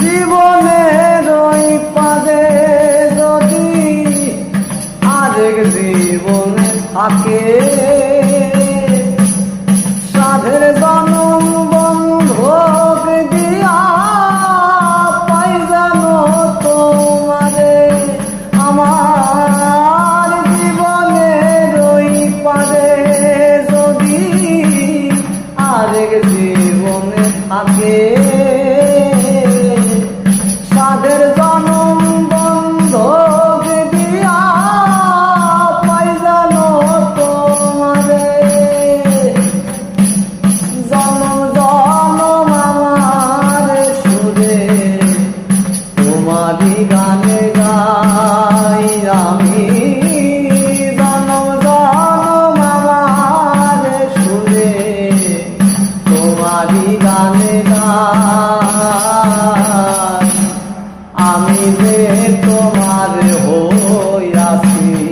জীবনের ওই পাদে যদি আরেক জীবনে থাকে। সাধের জনম বন্ধক দিয়া পাই আমার যদি জীবনে তোমারই না আমি যে তোমার হইয়াছি।